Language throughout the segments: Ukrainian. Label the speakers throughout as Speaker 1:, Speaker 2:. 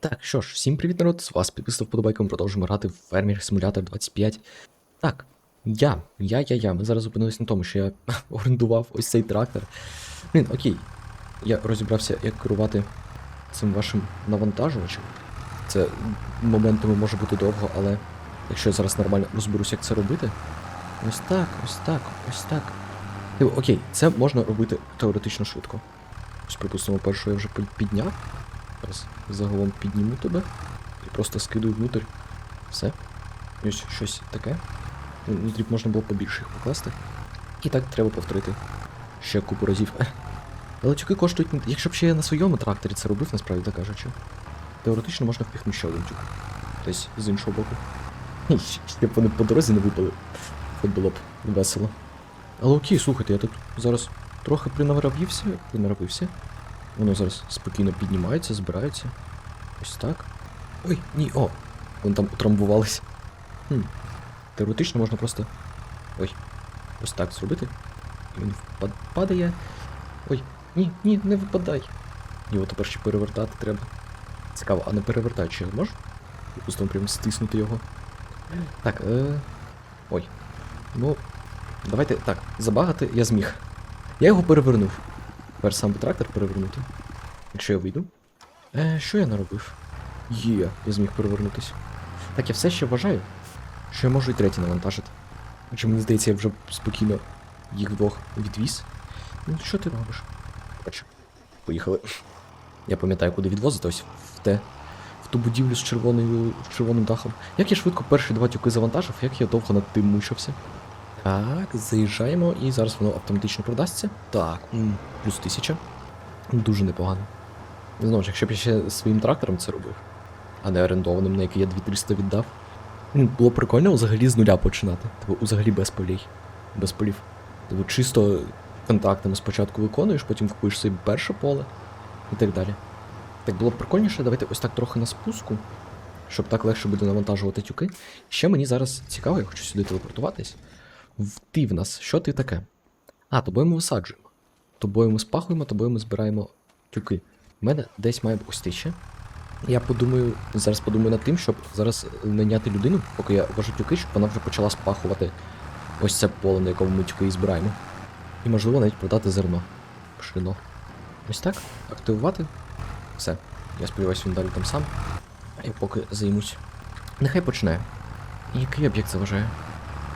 Speaker 1: Так, що ж, всім привіт, народ, з вас підписав вподобайком, продовжуємо грати в Фермер Симулятор 25. Так, я, я, я, я. Ми зараз зупинились на тому, що я орендував ось цей трактор. Блін, окей. Я розібрався, як керувати цим вашим навантажувачем. Це моментами може бути довго, але якщо я зараз нормально розберусь, як це робити. Ось так, ось так, ось так. Типу, окей, це можна робити теоретично швидко. Ось, припустимо, першу я вже підняв. Зараз загалом підніму тебе і просто скидую внутрь. Все. Ось щось таке. Ну, Внутрі можна було побільше їх покласти. І так треба повторити ще купу разів. Але тюки коштують. Якщо б ще я на своєму тракторі це робив, насправді так кажучи. Теоретично можна впихнути ще один тюк. Десь з іншого боку. Щ- Щоб вони по дорозі не випали. Це було б весело. Але окей, слухайте, я тут зараз трохи принаробився, принаробився. Воно зараз спокійно піднімається, збирається. Ось так. Ой, ні, о! Вони там утрамбувались. Хм. Теоретично можна просто. Ой. Ось так зробити. І він падає. Ой, ні, ні, не випадай. Його тепер ще перевертати треба. Цікаво, а не перевертаючи його можеш? Допустимо, прям стиснути його. Так, е. Ой. Ну. Давайте так, забагати я зміг. Я його перевернув. Тепер сам би трактор перевернути. Якщо я вийду. Е, що я наробив? Є, я зміг перевернутися. Так, я все ще вважаю, що я можу і третій навантажити. Хоча мені здається, я вже спокійно їх двох відвіз. Ну, що ти робиш? Коротше, поїхали. Я пам'ятаю, куди відвозити, ось в те. В ту будівлю з червоною, з червоним дахом. Як я швидко перші два тюки завантажив, як я довго над тим мучився. Так, заїжджаємо і зараз воно автоматично продасться. Так, плюс тисяча. Дуже непогано. Знову ж, якщо б я ще своїм трактором це робив, а не орендованим, на який я 2300 віддав. Було прикольно взагалі з нуля починати. Типу, взагалі без полей. Без полів. Типу, чисто контактами спочатку виконуєш, потім купуєш собі перше поле і так далі. Так було б прикольніше, давайте ось так трохи на спуску, щоб так легше буде навантажувати тюки. Ще мені зараз цікаво, я хочу сюди телепортуватись. Ти в нас, що ти таке? А, тобою ми висаджуємо. Тобою ми спахуємо, тобою ми збираємо тюки. У мене десь має ось ти ще. Я подумаю, зараз подумаю над тим, щоб зараз найняти людину, поки я вожу тюки, щоб вона вже почала спахувати ось це поле, на якому ми тюки і збираємо. І можливо навіть продати зерно. Пшено. Ось так. Активувати. Все. Я сподіваюся, він далі там сам. А я поки займусь. Нехай почне. Який об'єкт заважає?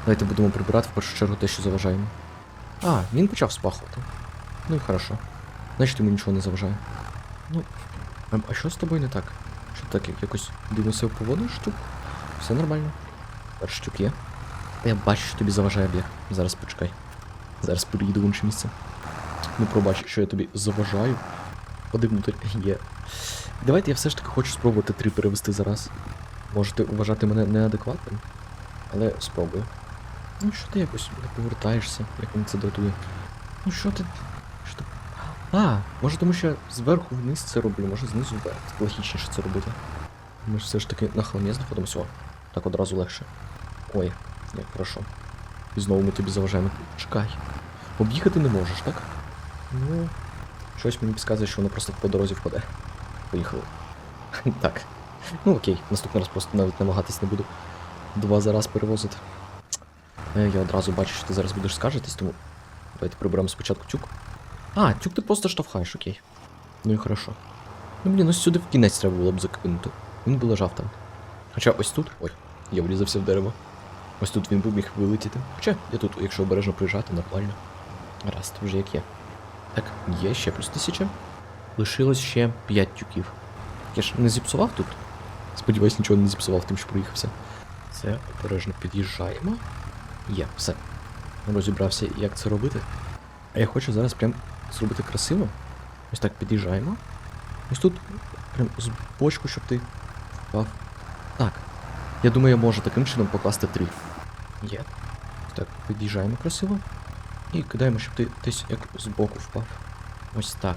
Speaker 1: Давайте будемо прибирати в першу чергу те, що заважаємо. А, він почав спахувати. Ну і хорошо. Значить йому нічого не заважає. Ну, ем, а що з тобою не так? Що так як- якось дивно себе поводиш, штук? Все нормально. Перший штук є. Я бачу, що тобі заважає об'єкт. Зараз почекай. Зараз переїду в інше місце. Ну пробач, що я тобі заважаю. Ходи внутрь. Є. Давайте я все ж таки хочу спробувати три перевести зараз. Можете вважати мене неадекватним, але спробую. Ну що ти якось не повертаєшся, як мені це дратує. Ну що ти. Що. А, може тому що я зверху вниз це роблю, може знизу вверх. Логічніше це робити. Ми ж все ж таки на холмі знаходимося. О, так одразу легше. Ой, як хорошо. І знову ми тобі заважаємо. Чекай. Об'їхати не можеш, так? Ну. Щось мені підказує, що воно просто по дорозі впаде. Поїхали. так. Ну окей, наступний раз просто навіть намагатись не буду. Два за раз перевозити. Е, Я одразу бачу, що ти зараз будеш скаржитись, тому давайте приберемо спочатку тюк. А, тюк ти просто штовхаєш, окей. Ну і хорошо. Ну блін, ось сюди в кінець треба було б закинути. Він би лежав там. Хоча ось тут. Ой, я врізався в дерево. Ось тут він би міг вилетіти. Хоча я тут, якщо обережно приїжджати, нормально. Раз, вже як є. Так, є ще плюс тисяча. Лишилось ще 5 тюків. Я ж не зіпсував тут. Сподіваюсь, нічого не зіпсував тим, що проїхався. Це обережно під'їжджаємо. Є, все. Розібрався, як це робити. А я хочу зараз прям зробити красиво. Ось так під'їжджаємо. Ось тут прям з бочку, щоб ти впав. Так. Я думаю, я можу таким чином покласти три. Є. Так, під'їжджаємо красиво. І кидаємо, щоб ти десь як збоку впав. Ось так.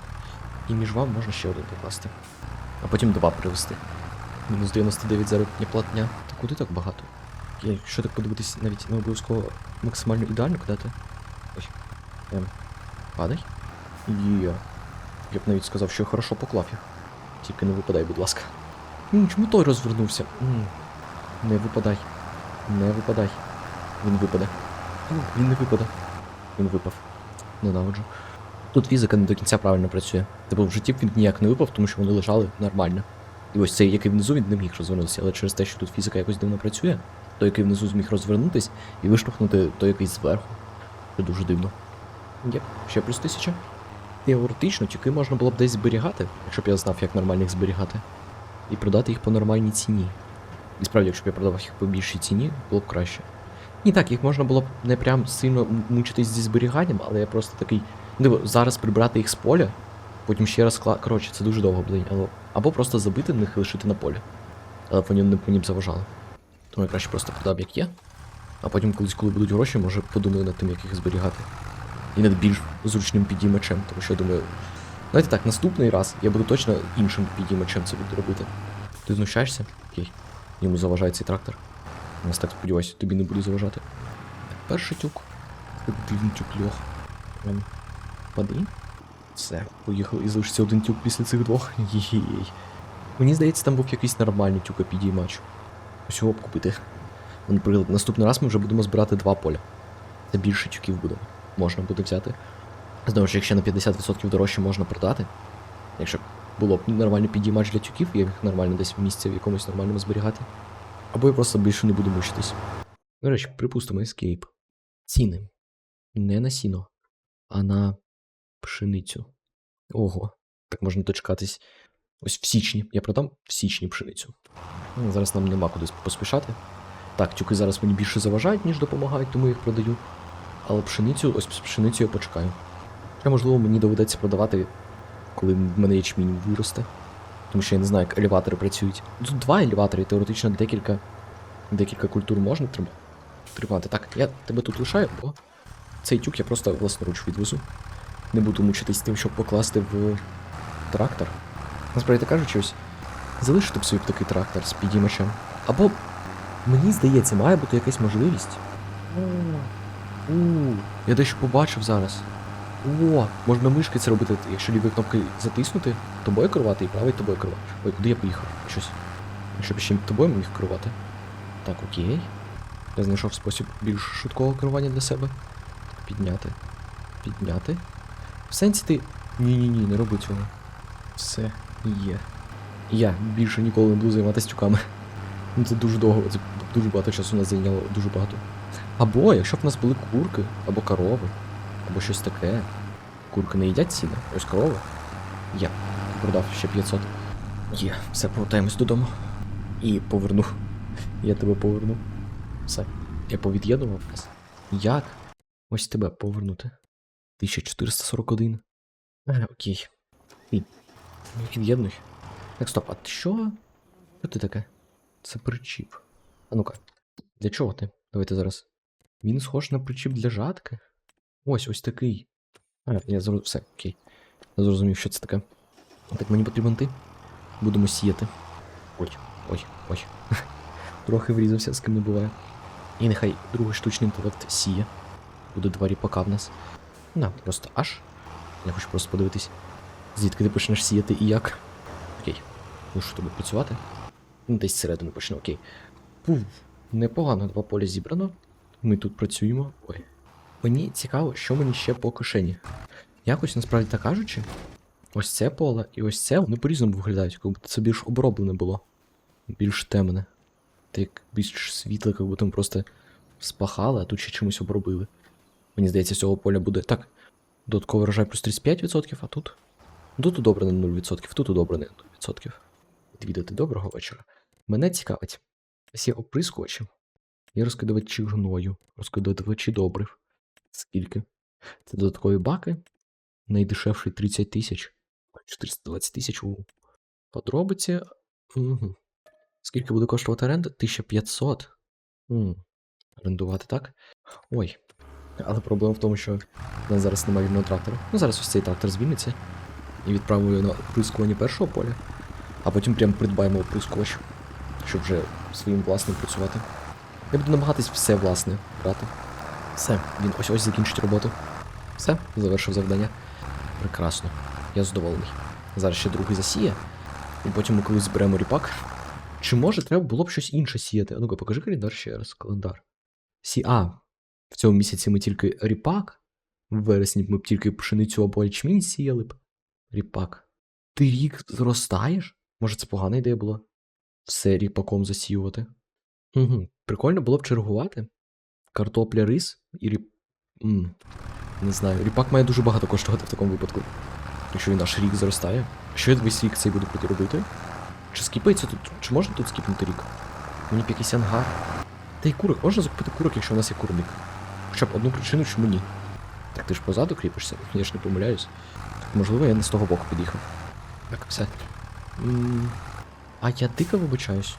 Speaker 1: І між вам можна ще один покласти. А потім два привезти. Мінус 99 заробітня платня. Та куди так багато? Я, якщо так подивитись, навіть не обов'язково максимально ідеально кидати. Ой. Ем. Падай. Є. Я б навіть сказав, що я хорошо поклав їх. Тільки не випадай, будь ласка. М, Чому той розвернувся? Не випадай. Не випадай. Він випаде. О, Він не випаде. Він випав. Ненавиджу. Тут фізика не до кінця правильно працює. Типу в житті б він ніяк не випав, тому що вони лежали нормально. І ось цей, який внизу, він не міг розвернутися, але через те, що тут фізика якось дивно працює, той, який внизу зміг розвернутись і виштовхнути той якийсь зверху. Це дуже дивно. Є, ще плюс тисяча. Теоретично тюки можна було б десь зберігати, якщо б я знав, як нормально їх зберігати. І продати їх по нормальній ціні. І справді, якщо б я продавав їх по більшій ціні, було б краще. І так, їх можна було б не прям сильно мучитись зі зберіганням, але я просто такий. Диво, зараз прибрати їх з поля, потім ще раз кла... Коротше, це дуже довго буде. Або, просто забити них і лишити на полі. Але вони не мені б заважали. Тому я краще просто продав як є. А потім колись, коли будуть гроші, може подумаю над тим, як їх зберігати. І над більш зручним підіймачем, тому що я думаю. Давайте так, наступний раз я буду точно іншим підіймачем це буду робити. Ти знущаєшся? Окей. Йому заважає цей трактор. Я так сподіваюся, тобі не буде заважати. Перший тюк. Один тюк льох. Прям пади. Все, поїхав і залишиться один тюк після цих двох. Єй. Мені здається, там був якийсь нормальний тюка підіймач. Ось його б купити. Наприклад, наступний раз ми вже будемо збирати два поля. Це більше тюків буде. Можна буде взяти. Знову ж, якщо на 50% дорожче можна продати. Якщо було б нормальний підіймач для тюків, я їх нормально десь в місці в якомусь нормальному зберігати. Або я просто більше не буду мучитись. До речі, припустимо, Escape. Ціни. Не на сіно, а на пшеницю. Ого, так можна дочекатись. Ось в січні. Я продам в січні пшеницю. Ну, Зараз нам нема куди поспішати. Так, тюки зараз мені більше заважають, ніж допомагають, тому я їх продаю. Але пшеницю, ось пшеницю я почекаю. Хоча, можливо, мені доведеться продавати, коли в мене ячмінь виросте. Тому що я не знаю, як елеватори працюють. Тут два елеватори, теоретично декілька. Декілька культур можна трим- тримати. Так, я тебе тут лишаю, бо цей тюк я просто власноруч відвезу. Не буду мучитись тим, щоб покласти в трактор. Насправді кажучи, ось залишити б собі такий трактор з підіймачем. Або, мені здається, має бути якась можливість. У, я дещо побачив зараз. О, можна мишки це робити, якщо лівою кнопкою затиснути, тобою керувати і правою тобою керувати. Ой, куди я поїхав? Щось. Якщо б ще тобою міг керувати. Так, окей. Я знайшов спосіб більш швидкого керування для себе. Підняти. Підняти. В сенсі ти. Ні-ні-ні, не роби цього. Все є. Я більше ніколи не буду займатися тюками. Ну це дуже довго, це дуже багато часу нас зайняло, дуже багато. Або, якщо б в нас були курки, або корови, або щось таке. Курки не їдять сіна, ось корови. Я продав ще 500. Є, все, повертаємось додому. І поверну. Я тебе поверну. Все. Я повід'єднував вас. Як? Ось тебе повернути. 1441. А, окей. Ти. Від'єднуй. Так, стоп, а ти що? Що ти таке? Це причіп. А ну-ка. Для чого ти? Давайте зараз. Він схож на причіп для жатки. Ось, ось такий. А, я зрозумів. Все, окей. Я зрозумів, що це таке. Так мені потрібен ти. Будемо сіяти. Ой, ой, ой. Трохи врізався, з ким не буває. І нехай другий штучний інтелект сіє. Буде два ріпака в нас. На, просто аж. Я хочу просто подивитись, звідки ти почнеш сіяти і як. Окей. Ну що тобі працювати? Ну, Десь зсередини почну, окей. Пуф, непогано два поля зібрано. Ми тут працюємо. Ой. Мені цікаво, що мені ще по кишені. Якось насправді так кажучи, ось це поле і ось це вони по-різному виглядають, як будто це більш оброблене було. Більш темне. Та як більш світле, як будто ми просто спахали, а тут ще чимось обробили. Мені здається, цього поля буде. Так, додатковий врожай плюс 35%, а тут. Тут удобрене 0%, тут удобрене 0%. Відвідати доброго вечора. Мене цікавить. Ось є оприскувачі. Є розкидувачі гною, розкидувачі добрив. Скільки? Це додаткові баки. Найдешевший 30 тисяч. 420 тисяч у подробиці. Угу. Скільки буде коштувати оренда? 1500. М. Орендувати так? Ой. Але проблема в тому, що в нас зараз немає вільного трактора. Ну зараз ось цей трактор звільниться. І відправимо його на оприскування першого поля. А потім прям придбаємо оприскувач, щоб вже своїм власним працювати. Я буду намагатись все власне брати. Все, він ось ось закінчить роботу. Все, завершив завдання. Прекрасно. Я задоволений. Зараз ще другий засіє. І потім ми колись зберемо ріпак. Чи може треба було б щось інше сіяти? А ну-ка, покажи календар ще раз. Календар. Сі. А. В цьому місяці ми тільки ріпак. В вересні ми б тільки пшеницю або ячмінь сіяли б. Ріпак. Ти рік зростаєш? Може, це погана ідея була? Все ріпаком засіювати. Угу. Прикольно було б чергувати. Картопля, рис і ріп. М, Не знаю. Ріпак має дуже багато коштувати в такому випадку. Якщо він аж рік зростає. Що я весь рік цей буду робити? Чи скіпається тут? Чи можна тут скіпнути рік? Мені б якийсь ангар. Та й курок, можна закупити курок, якщо у нас є курник. Хоча б одну причину, чому ні. Так ти ж позаду кріпишся, я ж не помиляюсь. Так, можливо, я не з того боку під'їхав. Так, все. А я дико вибачаюсь.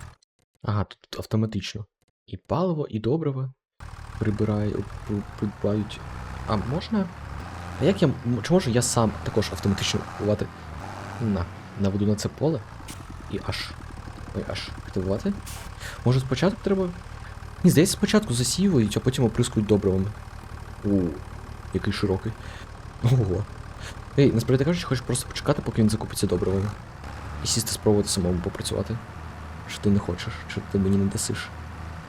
Speaker 1: Ага, тут автоматично. І паливо, і добриво прибираю, при- придбають. А можна? А як я. Чи можу я сам також автоматично купувати? На, наведу на це поле. І аж. Ой, аж активувати. Може спочатку треба. Ні, здається, спочатку засіюють, а потім оприскують добривами. У, який широкий. Ого. Ей, насправді кажучи, хочеш просто почекати, поки він закупиться добривами. І сісти спробувати самому попрацювати. Чи ти не хочеш, чи ти мені не дасиш.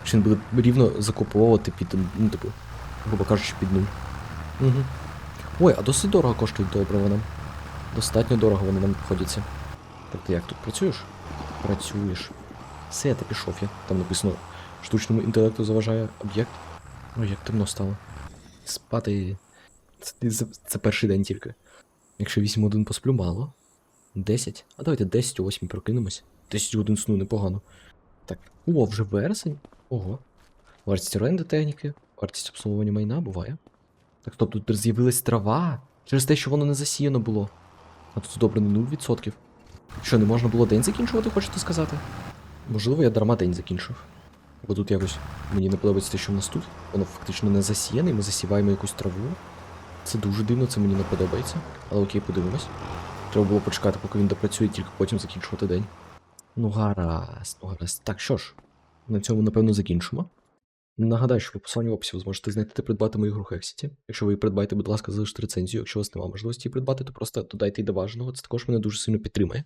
Speaker 1: Чи він буде рівно закуповувати під, ну, типу, грубо кажучи, під нуль. Угу. Ой, а досить дорого коштують добрива нам. Достатньо дорого вони нам обходяться. Так ти як тут працюєш? Працюєш. Все, ти пішов я. Там написано штучному інтелекту заважає об'єкт. Ой, як темно стало. Спати. Це, це, це перший день тільки. Якщо 8 годин посплю, мало. 10. А давайте 10 о 8 прокинемось. 10 годин сну непогано. Так. О, вже вересень. Ого. Вартість оренди техніки, вартість обслуговування майна буває. Так, тобто тут з'явилась трава через те, що воно не засіяно було. А тут добре не 0%. Що, не можна було день закінчувати, хочете сказати? Можливо, я дарма день закінчив. Бо тут якось мені не подобається те, що в нас тут. Воно фактично не засіяне, і ми засіваємо якусь траву. Це дуже дивно, це мені не подобається. Але окей, подивимось. Треба було почекати, поки він допрацює, тільки потім закінчувати день. Ну, гаразд, ну гаразд. Так, що ж, на цьому, напевно, закінчимо. Нагадаю, що в посиланні в описі ви зможете знайти та придбати мою гру Hexity. Якщо ви її придбаєте, будь ласка, залиште рецензію. Якщо у вас немає можливості її придбати, то просто додайте її до бажаного. Це також мене дуже сильно підтримує.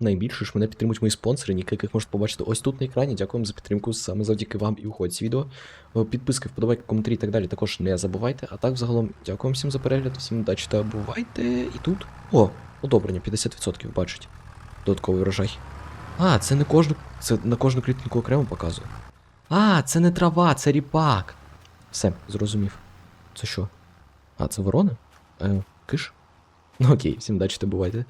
Speaker 1: Найбільше ж мене підтримують мої спонсори, яких можете побачити ось тут на екрані. Дякую за підтримку. Саме завдяки вам і уходить відео. Е, Підписки, вподобайки, коментарі і так далі також не забувайте. А так, взагалом, дякую всім за перегляд, всім удачі та бувайте. І тут. О, одобрення, 50% бачить. Додатковий врожай. А, це не кожну. Це на кожну клітинку окремо показує. А, це не трава, це ріпак. Все, зрозумів. Це що? А, це ворона? Е, киш? Ну окей, всім удачі та бувайте.